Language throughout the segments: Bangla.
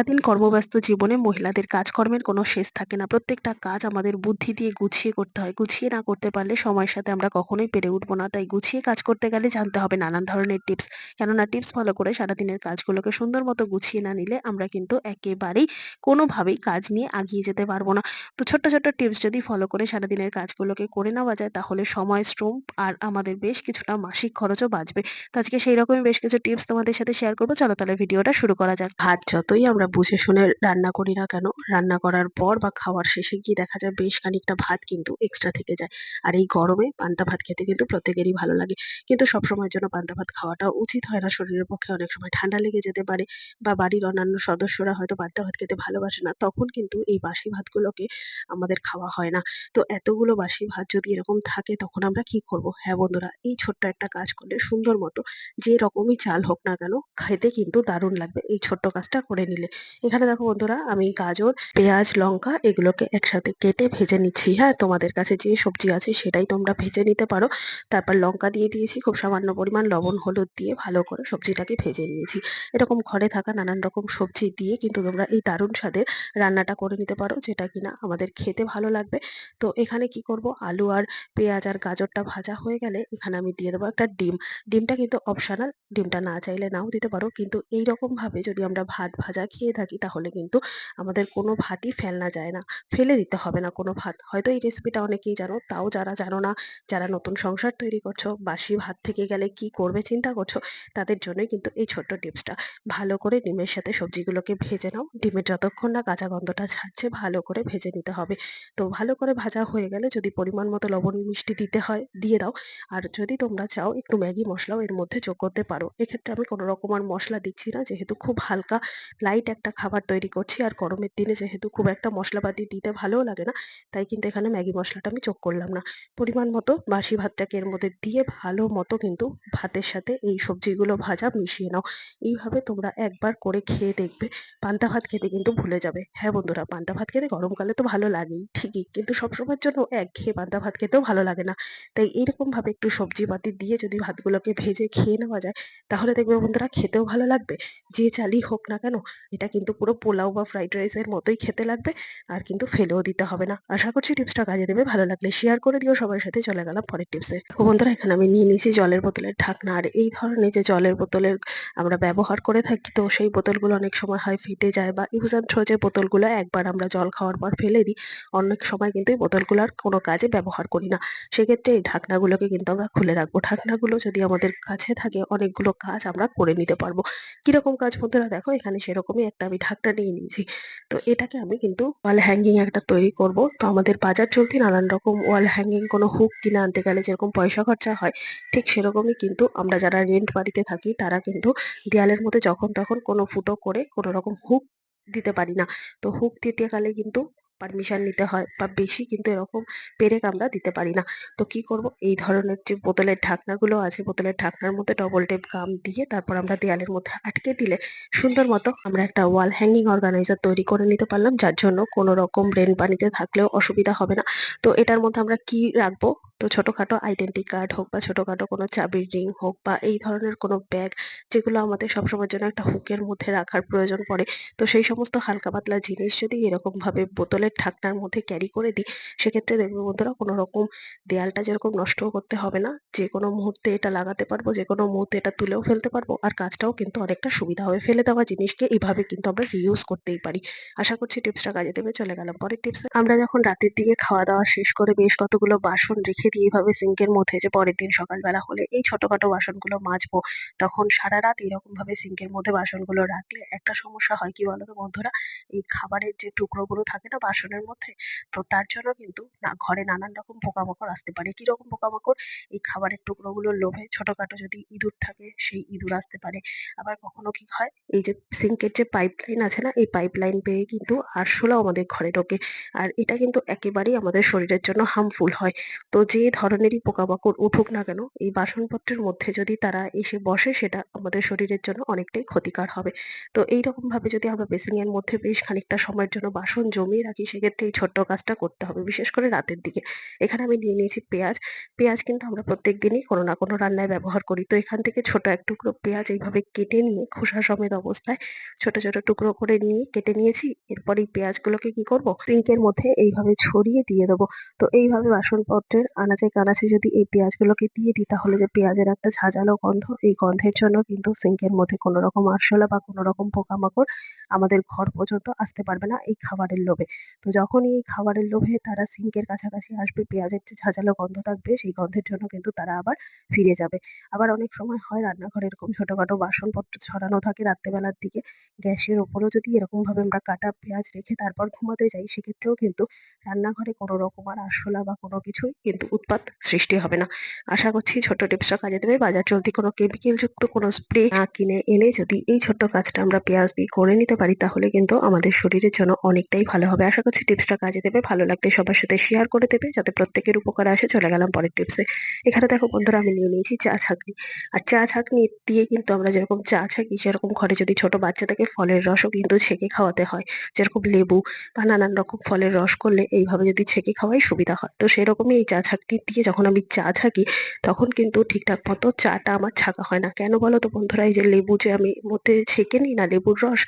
সারাদিন কর্মব্যস্ত জীবনে মহিলাদের কাজকর্মের কোনো শেষ থাকে না। প্রত্যেকটা কাজ আমাদের বুদ্ধি দিয়ে গুছিয়ে করতে হয়। গুছিয়ে না করতে পারলে সময়ের সাথে আমরা কখনোই পেরে উঠবো না। তাই গুছিয়ে কাজ করতে গেলে জানতে হবে নানান ধরনের টিপস। কেননা টিপস ফলো করে সারাদিনের কাজগুলোকে সুন্দর মতো গুছিয়ে না নিলে আমরা কিন্তু একেবারেই কোনোভাবেই কাজ নিয়ে আগিয়ে যেতে পারব না। তো ছোট্ট, ছোট্ট টিপস যদি ফলো করে সারাদিনের কাজগুলোকে করে নেওয়া যায় তাহলে সময়, শ্রম আর আমাদের বেশ কিছুটা মাসিক খরচও বাঁচবে। তো আজকে সেই রকমই বেশ কিছু টিপস তোমাদের সাথে শেয়ার করব। চলো তাহলে ভিডিওটা শুরু করা যাক। হাত যতই আমরা বুঝে শুনে রান্না করি না কেন, রান্না করার পর বা খাওয়ার শেষে গিয়ে দেখা যায় বেশ খানিকটা ভাত কিন্তু এক্সট্রা থেকে যায়। আর এই গরমে পান্তা ভাত খেতে কিন্তু প্রত্যেকেরই ভালো লাগে। কিন্তু সবসময়ের জন্য পান্তা ভাত খাওয়াটা উচিত হয় না। শরীরের পক্ষে অনেক সময় ঠান্ডা লেগে যেতে পারে বা বাড়ির অন্যান্য সদস্যরা হয়তো পান্তা ভাত খেতে ভালোবাসে না। তখন কিন্তু এই বাসি ভাতগুলোকে আমাদের খাওয়া হয় না। তো এতগুলো বাসি ভাত যদি এরকম থাকে তখন আমরা কি করব? হ্যাঁ বন্ধুরা, এই ছোট্ট একটা কাজ করলে সুন্দর মতো যে রকমই চাল হোক না কেন খেতে কিন্তু দারুণ লাগবে এই ছোট্ট কাজটা করে নিলে। এখানে দেখো বন্ধুরা আমি গাজর, পেঁয়াজ, লঙ্কা এগুলোকে একসাথে কেটে ভেজে নিচ্ছি। হ্যাঁ? তোমাদের কাছে যে সবজি আছে সেটাই তোমরা ভেজে নিতে পারো। তারপর লঙ্কা দিয়ে দিয়েছি খুব সামান্য পরিমাণ লবণ, হলুদ দিয়ে ভালো করে সবজিটাকে ভেজে নিয়েছি। এরকম ঘরে থাকা নানান রকম সবজি দিয়ে কিন্তু তোমরা এই দারুণ স্বাদের রান্নাটা করে নিতে পারো যেটা কিনা আমাদের খেতে ভালো লাগবে। তো এখানে কি করব আলু আর পেঁয়াজ আর গাজরটা ভাজা হয়ে গেলে এখানে আমি দিয়ে দেবো একটা ডিম। ডিমটা কিন্তু অপশনাল। ডিমটা না চাইলে নাও দিতে পারো। কিন্তু এইরকমভাবে যদি আমরা ভাত ভাজা খেয়ে থাকি তাহলে কিন্তু আমাদের কোনো ভাতই ফেলনা যায় না। ফেলে দিতে হবে না কোনো ভাত। হয়তো এই রেসিপিটা অনেকেই জানো, তাও যারা জানো না, যারা নতুন সংসার তৈরি করছ, বাসি ভাত থেকে গেলে কি করবে চিন্তা করছ, তাদের জন্যই কিন্তু এই ছোট্ট টিপসটা। ভালো করে ডিমের সাথে সবজিগুলোকে ভেজে নাও। ডিমের যতক্ষণ না কাঁচা গন্ধটা ছাড়ছে ভালো করে ভেজে নিতে হবে। তো ভালো করে ভাজা হয়ে গেলে যদি পরিমাণ মতো লবণ মিষ্টি দিতে হয় দিয়ে দাও। আর যদি তোমরা চাও একটু ম্যাগি মশলাও এর মধ্যে যোগ করতে পারো। এক্ষেত্রে আমি কোনো রকম আর মসলা দিচ্ছি না যেহেতু খুব হালকা লাইট একটা খাবার তৈরি করছি। আর গরমের দিনে যেহেতু খুব একটা মশলাপাতি দিতে ভালোও লাগে না, তাই কিন্তু এখানে ম্যাগি মশলাটা আমি যোগ করলাম না। পরিমাণ মতো বাসি ভাতটাকে এর মধ্যে দিয়ে ভালো মতো কিন্তু ভাতের সাথে এই সবজিগুলো ভাজা মিশিয়ে নাও। এইভাবে তোমরা একবার করে খেয়ে দেখবে, পান্তা ভাত খেতে কিন্তু ভুলে যাবে। হ্যাঁ বন্ধুরা, পান্তা ভাত খেতে গরমকালে তো ভালো লাগেই, ঠিকই। কিন্তু সবসময়ের জন্য এক একঘেয়ে পান্তা ভাত খেতেও ভালো লাগে না। তাই এইরকমভাবে একটু সবজি পাতি দিয়ে যদি ভাতগুলোকে ভেজে খেয়ে নেওয়া যায়, তাহলে দেখবে বন্ধুরা খেতেও ভালো লাগবে। যে চালই হোক না কেন, এটা কিন্তু পুরো পোলাও বা ফ্রাইড রাইসের মতোই খেতে লাগবে, আর কিন্তু ফেলেও দিতে হবে না। আশা করছি টিপসটা কাজে দেবে, ভালো লাগলে শেয়ার করে দিও, সবার সাথে চলে গেলাম পরের টিপসে বন্ধুরা, এখানে আমি নিয়ে নিয়েছি জলের বোতলের ঢাকনা, আর এই ধরনের যে জলের বোতলের আমরা ব্যবহার করে থাকি, তো সেই বোতলগুলো অনেক সময় হয় ফেটে যায় বা ইউজ অ্যান্ড থ্রো যে বোতলগুলো, একবার আমরা জল খাওয়ার পর ফেলে দিই, অনেক সময় কিন্তু এই বোতলগুলো আর কোনো কাজে ব্যবহার করি না। সেক্ষেত্রে এই ঢাকনাগুলোকে কিন্তু আমরা খুলে রাখব। ঢাকনাগুলো যদি আমাদের কাছে থাকে, অনেকগুলো কাজ আমরা করে নিতে পারব। কীরকম কাজ বন্ধুরা, দেখো এখানে সেরকমই একটা আমি ঢাকটা নিয়ে নিয়েছি। তো এটাকে আমি কিন্তু ওয়াল হ্যাঙ্গিং একটা তৈরি করব। তো আমাদের বাজার চলতি নানান রকম ওয়াল হ্যাঙ্গিং কোনো হুক কিনে আনতে গেলে যেরকম পয়সা খরচা হয়, ঠিক সেরকমই কিন্তু আমরা যারা রেন্ট বাড়িতে থাকি তারা কিন্তু দেয়ালের মধ্যে যখন তখন কোনো ফুটো করে কোনো রকম হুক দিতে পারি না। তো হুক দিতে গেলে কিন্তু পারমিশন নিতে হয় বা বেশি কিন্তু এরকম পেরেক আমরা দিতে পারি না। তো কি করব? এই ধরনের যে বোতলের ঢাকনাগুলো আছে, বোতলের ঢাকনার মধ্যে ডবল টেপ গাম দিয়ে তারপর আমরা দেয়ালের মধ্যে আটকে দিলে সুন্দর মতো আমরা একটা ওয়াল হ্যাঙ্গিং অর্গানাইজার তৈরি করে নিতে পারলাম, যার জন্য কোনো রকম রেন পানিতে থাকলেও অসুবিধা হবে না। তো এটার মধ্যে আমরা কি রাখব? তো ছোটোখাটো আইডেন্টি কার্ড হোক বা ছোটোখাটো কোনো চাবির রিং হোক বা এই ধরনের কোনো ব্যাগ যেগুলো আমাদের সবসময়ের জন্য একটা হুকের মধ্যে রাখার প্রয়োজন পড়ে। তো সেই সমস্ত হালকা পাতলা জিনিস যদি এরকমভাবে বোতলের ঢাকনার মধ্যে ক্যারি করে দিই, সেক্ষেত্রে দেখবে বন্ধুরা কোনো রকম দেয়ালটা যেরকম নষ্টও করতে হবে না, যে কোনো মুহূর্তে এটা লাগাতে পারব, যে কোনো মুহূর্তে এটা তুলেও ফেলতে পারব, আর কাজটাও কিন্তু অনেকটা সুবিধা হবে ফেলে দেওয়া জিনিসকে এইভাবে কিন্তু আমরা রিউজ করতেই পারি। আশা করছি টিপসটা কাজে দেবে, চলে গেলাম পরের টিপসে আমরা যখন রাতের দিকে খাওয়া দাওয়া শেষ করে বেশ কতগুলো বাসন রেখে দিই এইভাবে সিঙ্কের মধ্যে যে পরের দিন সকালবেলা হলে এই ছোটখাটো বাসনগুলো মাজবো, তখন সারা রাত এরকম ভাবে সিঙ্কের মধ্যে বাসনগুলো রাখলে একটা সমস্যা হয় কি বলতো বন্ধুরা? এই খাবারের যে টুকরোগুলো থাকে না বাসনের মধ্যে। তো তার জন্য কিন্তু না, ঘরে নানান রকম পোকামাকড় আসতে পারে। কি রকম পোকামাকড়? এই খাবারের টুকরোগুলোর লোভে ছোটখাটো যদি ইঁদুর থাকে, সেই ইঁদুর আসতে পারে। আবার কখনো কি হয়? এই যে সিঙ্কের যে পাইপ লাইন আছে না, এই পাইপ লাইন পেয়ে কিন্তু আরশোলাও আমাদের ঘরে ঢোকে। আর এটা কিন্তু একেবারেই আমাদের শরীরের জন্য হার্মফুল হয়। তো যে ধরনেরই পোকামাকড় উঠুক না কেন, এই বাসনপত্রের মধ্যে যদি তারা এসে বসে, সেটা আমাদের শরীরের জন্য অনেকটাই ক্ষতিকর হবে। তো এইরকম ভাবে যদি আমরা বেসিনের মধ্যে বেশ খানিকটা সময়ের জন্য বাসন জমিয়ে রাখি সেক্ষেত্রে এই ছোট্ট কাজটা করতে হবে। বিশেষ করে রাতের দিকে। এখানে আমি নিয়ে নিয়েছি পেঁয়াজ। পেঁয়াজ কিন্তু আমরা প্রত্যেক দিনই কোনো না কোনো রান্নায় ব্যবহার করি। তো এখান থেকে ছোট এক টুকরো পেঁয়াজ এইভাবে কেটে নিয়ে খোসা সমেত অবস্থায় ছোট ছোট টুকরো করে নিয়ে কেটে নিয়েছি। এরপর এই পেঁয়াজগুলোকে কি করব? সিঙ্কের মধ্যে এইভাবে ছড়িয়ে দিয়ে দেবো। তো এইভাবে বাসনপত্রের আনাচে কানাচে যদি এই পেঁয়াজগুলোকে দিয়ে দিই, তাহলে যে পেঁয়াজের একটা ঝাঁঝালো গন্ধ, এই গন্ধের জন্য কিন্তু সিঙ্কের মধ্যে কোনো রকম আরশোলা বা কোনো রকম পোকামাকড় আমাদের ঘর পর্যন্ত আসতে পারবে না এই খাবারের লোভে। তো যখনই এই খাবারের লোভে তারা সিঙ্কের কাছাকাছি আসবে, পেঁয়াজের যে ঝাঁঝালো গন্ধ থাকবে, সেই গন্ধের জন্য কিন্তু তারা আবার ফিরে যাবে। আবার অনেক সময় হয় রান্নাঘরে এরকম ছোটখাটো বাসনপত্র ছড়ানো থাকে রাত্রেবেলার দিকে। গ্যাসের ওপরেও যদি এরকমভাবে আমরা কাটা পেঁয়াজ রেখে তারপর ঘুমাতে যাই, সেক্ষেত্রেও কিন্তু রান্নাঘরে কোনো রকম আর আরশোলা বা কোনো কিছুই কিন্তু উৎপাত সৃষ্টি হবে না। আশা করছি ছোট্ট টিপসটা কাজে দেবে। বাজার চলতি কোনো কেমিক্যাল যুক্ত কোনো স্প্রে না কিনে এনে যদি এই ছোট্ট কাজটা আমরা পেঁয়াজ দিয়ে করে নিতে পারি, তাহলে কিন্তু আমাদের শরীরের জন্য অনেকটাই ভালো হবে। আশা করছি টিপসটা কাজে দেবে, ভালো লাগলে সবার সাথে শেয়ার করে দেবে, যাতে প্রত্যেকের উপকারে আসে। চলে গেলাম পরের টিপসে এখানে দেখো বন্ধুরা আমি নিয়ে নিয়েছি চা ছাঁকনি। আর চা ছাঁকনি দিয়ে কিন্তু আমরা যেরকম চা ছাঁকি, সেরকম ঘরে যদি ছোট বাচ্চাদেরকে ফলের রসও কিন্তু ছেঁকে খাওয়াতে হয়। যেরকম লেবু বা নানান রকম ফলের রস করলে এইভাবে যদি ছেঁকে খাওয়াই সুবিধা হয়। তো সেরকমই এই চা ছাঁকনি দিয়ে যখন আমি চা ছাঁকি, তখন কিন্তু ঠিকঠাক মতো চাটা আমার ছাঁকা হয় না। কেন বলো তো বন্ধুরা, এই যে লেবু যে আমি মধ্যে ছেঁকে নিই না, লেবুর রস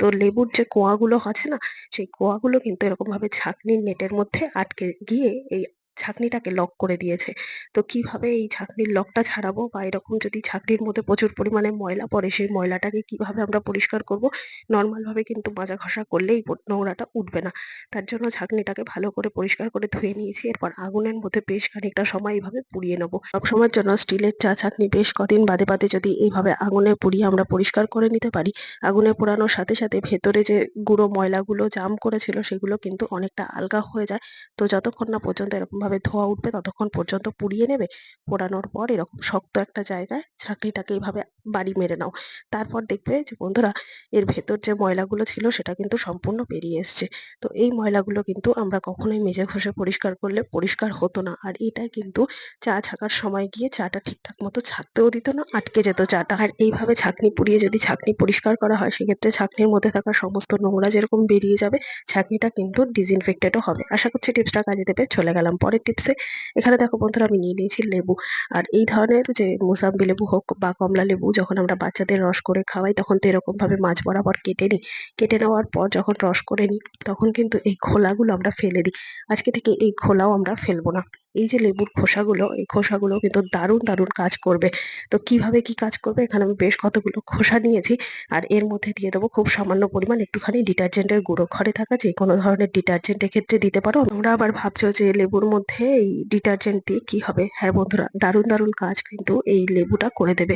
তো লেবুর যে কোয়াগুলো আছে না, সেই কোয়াগুলো কিন্তু এরকম ভাবে ছাঁকনির নেটের মধ্যে আটকে গিয়ে এই ছাঁকনিটাকে লক করে দিয়েছে। তো কীভাবে এই ছাঁকনির লকটা ছাড়াবো বা এরকম যদি ছাঁকনির মধ্যে প্রচুর পরিমাণে ময়লা পড়ে, সেই ময়লাটাকে কীভাবে আমরা পরিষ্কার করব? নর্মাল ভাবে কিন্তু মাজা ঘষা করলেই নোংরাটা উঠবে না। তার জন্য ছাঁকনিটাকে ভালো করে পরিষ্কার করে ধুয়ে নিয়েছি। এরপর আগুনের মধ্যে বেশ খানিকটা সময় এইভাবে পুড়িয়ে নেব। সবসময়ের জন্য স্টিলের চা ছাঁকনি বেশ কদিন বাদে বাদে যদি এইভাবে আগুনে পুড়িয়ে আমরা পরিষ্কার করে নিতে পারি, আগুনে পোড়ানোর সাথে সাথে ভেতরে যে গুঁড়ো ময়লাগুলো জাম করেছিল, সেগুলো কিন্তু অনেকটা আলগা হয়ে যায়। তো যতক্ষণ না পর্যন্ত এরকম ভাবে ধোঁয়া উঠবে ততক্ষণ পর্যন্ত পুড়িয়ে নেবে। পোড়ানোর পর এরকম শক্ত একটা জায়গায় ছাঁকনিটাকে এইভাবে বাড়ি মেরে নাও। তারপর দেখবে যে বন্ধুরা, এর ভেতর যে ময়লাগুলো ছিল সেটা কিন্তু সম্পূর্ণ বেরিয়ে এসছে। তো এই ময়লাগুলো কিন্তু আমরা কখনোই মেজে ঘষে পরিষ্কার করলে পরিষ্কার হতো না। আর এটাই কিন্তু চা ছাকার সময় গিয়ে চাটা ঠিকঠাক মতো ছাকতেও দিত না, আটকে যেত চাটা। আর এইভাবে ছাঁকনি পুড়িয়ে যদি ছাঁকনি পরিষ্কার করা হয়, সেক্ষেত্রে ছাঁকনির মধ্যে থাকা সমস্ত নোংরা যেরকম বেরিয়ে যাবে, ছাঁকনিটা কিন্তু ডিসইনফেক্টেডও হবে। আশা করছি টিপসটা কাজে দেবে। চলে গেলাম পরের টিপসে। এখানে দেখো বন্ধুরা, আমি নিয়ে নিয়েছি লেবু। আর এই ধরনের যে মোসাম্বি লেবু হোক বা কমলা লেবু যখন আমরা বাচ্চাদের রস করে খাওয়াই, তখন তো এরকমভাবে মাছ বরাবর কেটে নিই। কেটে নেওয়ার পর যখন রস করে নিই, তখন কিন্তু এই খোলাগুলো আমরা ফেলে দিই। আজকে থেকে এই খোলাও আমরা ফেলব না। এই যে লেবুর খোসাগুলো, এই খোসাগুলো কিন্তু দারুণ দারুণ কাজ করবে। তো কীভাবে কি কাজ করবে? এখানে আমি বেশ কতগুলো খোসা নিয়েছি। আর এর মধ্যে দিয়ে দেবো খুব সামান্য পরিমাণ একটুখানি ডিটারজেন্টের গুঁড়ো। ঘরে থাকা যে কোনো ধরনের ডিটারজেন্টের ক্ষেত্রে দিতে পারো। তোমরা আবার ভাবছ যে লেবুর মধ্যে এই ডিটারজেন্ট দিয়ে কি হবে? হ্যাঁ বন্ধুরা, দারুণ দারুণ কাজ কিন্তু এই লেবুটা করে দেবে।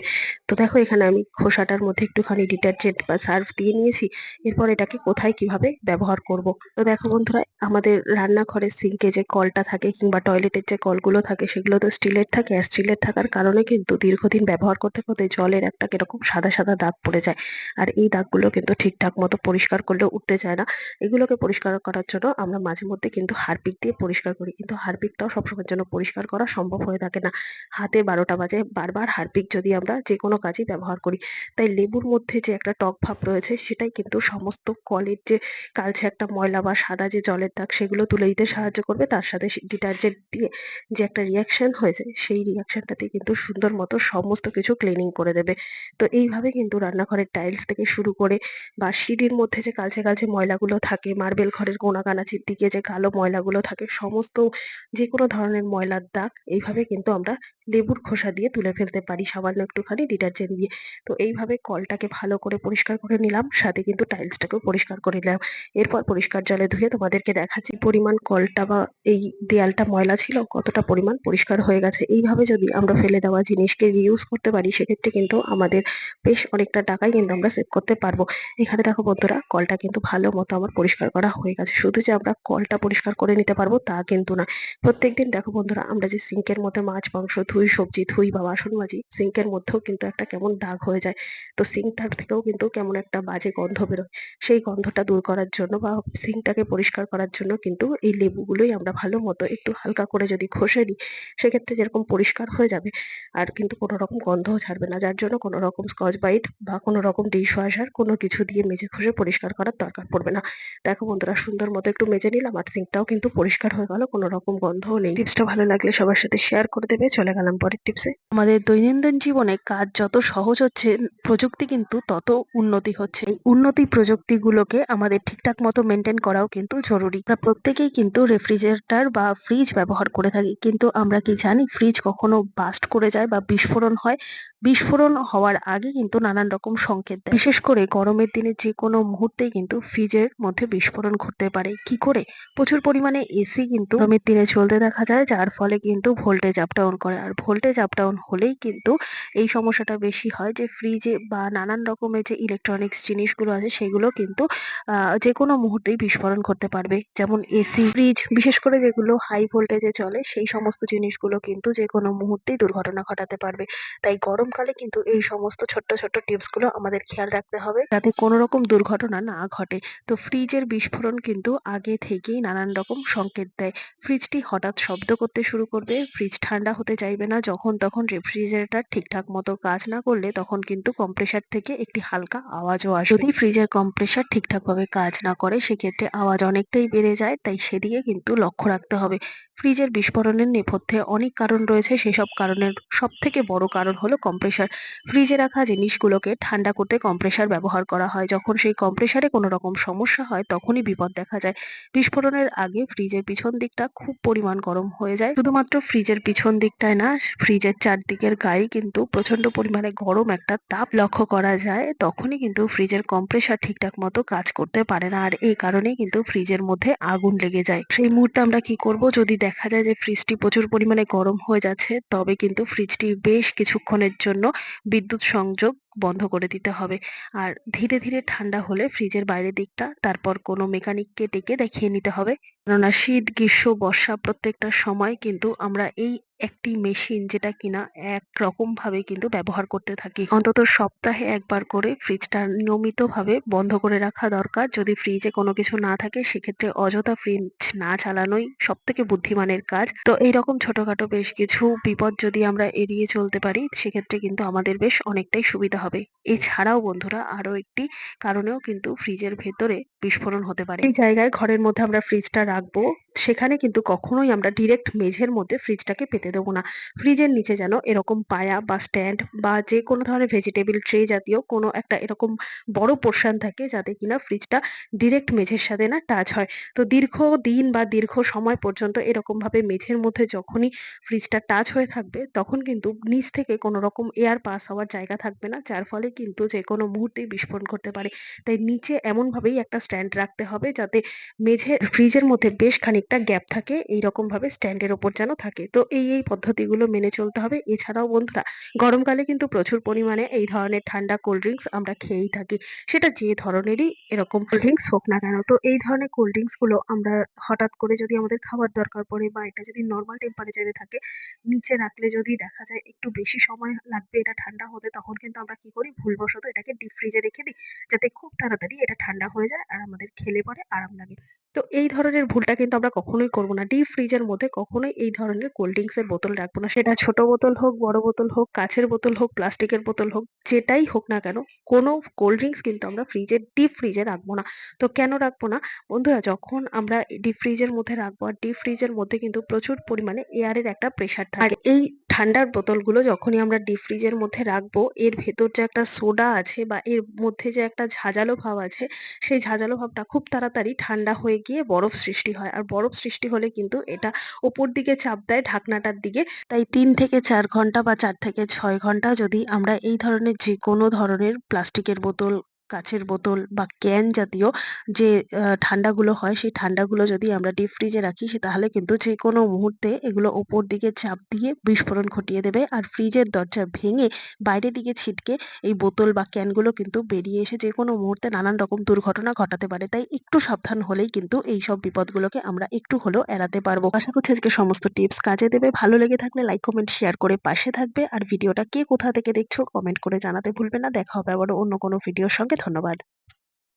তো দেখো এখানে আমি খোসাটার মধ্যে একটুখানি ডিটারজেন্ট বা সার্ফ দিয়ে নিয়েছি। এরপর এটাকে কোথায় কীভাবে ব্যবহার করব? তো দেখো বন্ধুরা, আমাদের রান্নাঘরের সিঙ্কে যে কলটা থাকে কিংবা টয়লেটের যে কলগুলো থাকে সেগুলো তো স্টিলের থাকে আর স্টিলের থাকার কারণে কিন্তু দীর্ঘদিন ব্যবহার করতে করতে জলের একটা কীরকম সাদা সাদা দাগ পড়ে যায়। আর এই দাগগুলো কিন্তু ঠিকঠাক মতো পরিষ্কার করলে উঠতে চায় না। এগুলোকে পরিষ্কার করার জন্য আমরা মাঝে মধ্যে কিন্তু হারপিক দিয়ে পরিষ্কার করি। কিন্তু হারপিকটাও সবসময়ের জন্য পরিষ্কার করা সম্ভব হয়ে থাকে না। হাতে বারোটা বাজে, বারবার হারপিক যদি আমরা যে কোনো কাজেই ব্যবহার করি। তাই লেবুর মধ্যে যে একটা টক ভাব রয়েছে সেটাই কিন্তু সমস্ত কলের যে কালচে একটা ময়লা বা সাদা যে জলের দাগ সেগুলো তুলে দিতে সাহায্য করবে। তার সাথে ডিটারজেন্ট দিয়ে যে একটা রিয়াকশন হয়েছে সেই রিয়াকশনটাতে কিন্তু সুন্দর মতো সমস্ত কিছু ক্লিনিং করে দেবে। তো এইভাবে কিন্তু রান্নাঘরের টাইলস থেকে শুরু করে বা সিঁড়ির মধ্যে যে কালচে কালচে ময়লাগুলো থাকে মার্বেল ঘরের কোনাকানাচির দিকে যে কালো ময়লাগুলো থাকে, সমস্ত যে কোনো ধরনের ময়লার দাগ, এইভাবে কিন্তু আমরা লেবুর খোসা দিয়ে তুলে ফেলতে পারি সামান্য একটুখানি ডিটারজেন্ট দিয়ে। তো এইভাবে কলটাকে ভালো করে পরিষ্কার করে নিলাম, সাথে কিন্তু টাইলসটাকেও পরিষ্কার করে নিলাম। এরপর পরিষ্কার জলে ধুয়ে তোমাদেরকে দেখাচ্ছি পরিমাণ কলটা বা এই দেয়ালটা ময়লা ছিল কতটা পরিমাণ পরিষ্কার হয়ে গেছে। এইভাবে যদি আমরা ফেলে দেওয়া জিনিসকে রিউজ করতে পারি, সেক্ষেত্রে কিন্তু আমাদের বেশ অনেকটা টাকাই কিন্তু আমরা সেভ করতে পারব। এখানে দেখো বন্ধুরা, কলটা কিন্তু ভালো মতো আমার পরিষ্কার করা হয়ে গেছে। শুধু যে আমরা কলটা পরিষ্কার করে নিতে পারব তা কিন্তু না। প্রত্যেকদিন দেখো বন্ধুরা, আমরা যে সিঙ্কের মধ্যে মাছ, মাংস ধুই সবজি ধুই বা বাসন মাজি, সিঙ্কের মধ্যেও কিন্তু একটা কেমন দাগ হয়ে যায়। তো সিঙ্কটার থেকেও কিন্তু কেমন একটা বাজে গন্ধ বেরোয়। সেই গন্ধটা দূর করার জন্য বা সিঙ্কটাকে পরিষ্কার করার জন্য কিন্তু এই লেবুগুলোই আমরা ভালো মতো একটু হালকা করে যদি ঘষে নিই সেক্ষেত্রে যেরকম পরিষ্কার হয়ে যাবে আর কিন্তু কোনো রকম গন্ধও ছাড়বে না। যার জন্য কোনো রকম স্কচ বাইট বা কোনো রকম ডিশ ওয়াশার কোনো কিছু দিয়ে মেজে ঘষে পরিষ্কার করার দরকার পড়বে না। দেখো বন্ধুরা সুন্দর মতো একটু মেজে নিলাম আর সিঙ্কটাও কিন্তু পরিষ্কার হয়ে গেল কোনো রকম গন্ধও নেই। টিপসটা ভালো লাগলে সবার সাথে শেয়ার করে দেবে। চলে গেলাম পরের টিপসে আমাদের দৈনন্দিন জীবনে কাজ যত সহজ হচ্ছে প্রযুক্তি কিন্তু তত উন্নতি হচ্ছে। এই উন্নতি প্রযুক্তিগুলোকে আমাদের ঠিকঠাক মতো মেনটেন করাও কিন্তু জরুরি। প্রত্যেকেই কিন্তু রেফ্রিজারেটর বা ফ্রিজ ব্যবহার করে থাকি। কিন্তু আমরা কি জানি ফ্রিজ কখনো বাস্ট করে যায় বা বিস্ফোরণ হয়। বিস্ফোরণ হওয়ার আগে কিন্তু নানান রকম সংকেত দেয়। বিশেষ করে গরমের দিনে যে কোনো মুহূর্তেই কিন্তু ফ্রিজের মধ্যে বিস্ফোরণ ঘটতে পারে। কি করে? প্রচুর পরিমাণে এসি কিন্তু গরমের দিনে চলতে দেখা যায়, যার ফলে কিন্তু ভোল্টেজ আপ ডাউন করে। আর ভোল্টেজ আপ ডাউন হলেই কিন্তু এই সমস্যাটা বেশি হয় যে, ফ্রিজে বা নানান রকমের যে ইলেকট্রনিক্স জিনিসগুলো আছে, সেগুলো কিন্তু যে কোনো মুহূর্তেই বিস্ফোরণ করতে পারবে। যেমন এসি, ফ্রিজ, বিশেষ করে যেগুলো হাই ভোল্টেজে চলে, সেই সমস্ত জিনিসগুলো কিন্তু যে কোনো মুহূর্তেই দুর্ঘটনা ঘটাতে পারবে। তাই গরমকালে কিন্তু এই সমস্ত ছোট্ট ছোট্ট টিপসগুলো আমাদের খেয়াল রাখতে হবে। যাতে কোনো রকম দুর্ঘটনা না ঘটে। তো ফ্রিজের বিস্ফোরণ কিন্তু আগে থেকেই নানান রকম সংকেত দেয়। ফ্রিজটি হঠাৎ শব্দ করতে শুরু করবে। ফ্রিজ ঠান্ডা হতে চাইবে না। যখন তখন রেফ্রিজারেটর ঠিকঠাক মতো কাজ না করলে তখন কিন্তু কম্প্রেসার থেকে একটি হালকা আওয়াজও আসে যদি ফ্রিজের কম্প্রেসার ঠিকঠাকভাবে কাজ না করে, সেক্ষেত্রে আওয়াজ অনেকটাই বেড়ে যায়। তাই সেদিকে কিন্তু লক্ষ্য রাখতে হবে। ফ্রিজের বিস্ফোরণের নেপথ্যে অনেক কারণ রয়েছে। সেসব কারণের সব থেকে বড় কারণ হলো কম্প্রেসার ফ্রিজে রাখা, জিনিসগুলোকে ঠান্ডা করতে কম্প্রেসার ব্যবহার করা হয়। যখন সেই কম্প্রেসারে কোনো রকম সমস্যা হয়, তখনই বিপদ দেখা যায়। বিস্ফোরণের আগে ফ্রিজের পিছন দিকটা খুব পরিমাণ গরম হয়ে যায়। শুধুমাত্র ফ্রিজের পিছন দিকটায় না ফ্রিজের চারদিকের গায়ে কিন্তু প্রচণ্ড পরিমাণে গরম একটা তাপ লক্ষ্য করা যায়। তখনই কিন্তু ফ্রিজের কম্প্রেসার ঠিকঠাক মতো কাজ করতে পারে না। আর এই কারণেই কিন্তু ফ্রিজের মধ্যে আগুন লেগে যায়। সেই মুহূর্তে আমরা কি করব? যদি দেখা যায় যে ফ্রিজটি প্রচুর পরিমাণে গরম হয়ে যাচ্ছে, তবে কিন্তু ফ্রিজটি বেশ কিছুক্ষণের জন্য বিদ্যুৎ সংযোগ বন্ধ করে দিতে হবে। আর ধীরে ধীরে ঠান্ডা হলে ফ্রিজের বাইরের দিকটা, তারপর কোনো মেকানিককে ডেকে দেখিয়ে নিতে হবে। কেননা শীত, গ্রীষ্ম, বর্ষা প্রত্যেকটা সময় কিন্তু আমরা এই একটি মেশিন যেটা কিনা এক রকম ভাবে কিন্তু ব্যবহার করতে থাকি। অন্তত সপ্তাহে একবার করে ফ্রিজটা নিয়মিতভাবে বন্ধ করে রাখা দরকার। যদি ফ্রিজে কোনো কিছু না থাকে, সেক্ষেত্রে অযথা ফ্রিজ না চালানোই সব থেকে বুদ্ধিমানের কাজ। তো এইরকম ছোটখাটো বেশ কিছু বিপদ যদি আমরা এড়িয়ে চলতে পারি, সেক্ষেত্রে কিন্তু আমাদের বেশ অনেকটাই সুবিধা হবে। এছাড়াও বন্ধুরা আরও একটি কারণেও কিন্তু ফ্রিজের ভেতরে বিস্ফোরণ হতে পারে। এই জায়গায় ঘরের মধ্যে আমরা ফ্রিজটা রাখব, সেখানে কিন্তু কখনোই আমরা ডিরেক্ট মেঝের মধ্যে ফ্রিজটাকে পেতে দেবো না। ফ্রিজের নিচে যেন এরকম পায়া বা স্ট্যান্ড বা যে কোনো ধরনের ভেজিটেবল ট্রে জাতীয় কোনো একটা এরকম বড় পোর্শন থাকে যাতে কিনা ফ্রিজটা ডিরেক্ট মেঝের সাথে না টাচ হয়। তো দীর্ঘ দিন বা দীর্ঘ সময় পর্যন্ত এরকমভাবে মেঝের মধ্যে যখনই ফ্রিজটা টাচ হয়ে থাকবে, তখন কিন্তু নিচ থেকে কোনো রকম এয়ার পাস হওয়ার জায়গা থাকবে না, যার ফলে কিন্তু যে কোনো মুহূর্তেই বিস্ফোরণ করতে পারে। তাই নিচে এমনভাবেই একটা স্ট্যান্ড রাখতে হবে যাতে মেঝে ফ্রিজের মধ্যে বেশ খানিকটা গ্যাপ থাকে এই রকম ভাবে স্ট্যান্ডের ওপর যেন থাকে। তো এই এই পদ্ধতিগুলো মেনে চলতে হবে। এছাড়াও বন্ধুরা, গরমকালে কিন্তু প্রচুর পরিমাণে এই ধরনের ঠান্ডা কোল্ড ড্রিঙ্কস আমরা খেয়েই থাকি। সেটা যে ধরনেরই এরকম কোল্ড ড্রিঙ্কস হোক না কেন, তো এই ধরনের কোল্ড ড্রিঙ্কসগুলো আমরা হঠাৎ করে যদি আমাদের খাবার দরকার পড়ে বা এটা যদি নর্মাল টেম্পারেচারে থাকে, নিচে রাখলে যদি দেখা যায় একটু বেশি সময় লাগবে, এটা ঠান্ডা হতে, তখন কিন্তু আমরা কি করি? ভুলবশত এটাকে ডিপ ফ্রিজে রেখে দিই, যাতে খুব তাড়াতাড়ি এটা ঠান্ডা হয়ে যায় আর আমাদের খেলে পরে আরাম লাগে। তো এই ধরনের ভুলটা কিন্তু আমরা কখনোই করব না। ডিপ ফ্রিজের মধ্যে কখনোই এই ধরনের কোল্ড ড্রিঙ্কস এর বোতল রাখব না। সেটা ছোট বোতল হোক, বড় বোতল হোক কাচের বোতল হোক প্লাস্টিকের বোতল হোক, যেটাই হোক না কেন, কোনো কোল্ড ড্রিঙ্কস কিন্তু আমরা ফ্রিজে ডিপ ফ্রিজে রাখব না। তো কেন রাখব না? বন্ধুরা, যখন আমরা ডিপ ফ্রিজের মধ্যে রাখব আর ডিপ ফ্রিজের মধ্যে কিন্তু প্রচুর পরিমাণে এয়ারের একটা প্রেশার থাকে। আর এই ঠান্ডার বোতলগুলো যখনই আমরা ডিপ ফ্রিজের মধ্যে রাখব, এর ভেতর যে একটা সোডা আছে বা এর মধ্যে যে একটা ঝাঁঝালো ভাব আছে, সেই ঝাঁঝালো ভাবটা খুব তাড়াতাড়ি ঠান্ডা হয়ে গিয়ে বরফ সৃষ্টি হয়। আর বরফ সৃষ্টি হলে কিন্তু এটা ওপর দিকে চাপ দেয় ঢাকনাটার দিকে। তাই তিন থেকে চার ঘণ্টা বা চার থেকে ছয় ঘণ্টা যদি আমরা এই ধরনের যে কোনো ধরনের প্লাস্টিকের বোতল কাচের বোতল বা ক্যান জাতীয় যে ঠান্ডাগুলো হয়, সেই ঠান্ডাগুলো যদি আমরা ডিপ ফ্রিজে রাখি, সে তাহলে কিন্তু যে কোনো মুহূর্তে এগুলো ওপর দিকে চাপ দিয়ে বিস্ফোরণ ঘটিয়ে দেবে। আর ফ্রিজের দরজা ভেঙে বাইরের দিকে ছিটকে এই বোতল বা ক্যানগুলো কিন্তু বেরিয়ে এসে যে কোনো মুহূর্তে নানান রকম দুর্ঘটনা ঘটাতে পারে। তাই একটু সাবধান হলেই কিন্তু এই সব বিপদগুলোকে আমরা একটু হলেও এড়াতে পারব। আশা করছি আজকে সমস্ত টিপস কাজে দেবে। ভালো লেগে থাকলে লাইক, কমেন্ট, শেয়ার করে পাশে থাকবে। আর ভিডিওটা কে কোথা থেকে দেখছ, কমেন্ট করে জানাতে ভুলবে না। দেখা হবে আবার অন্য কোনো ভিডিওর সঙ্গে। ধন্যবাদ।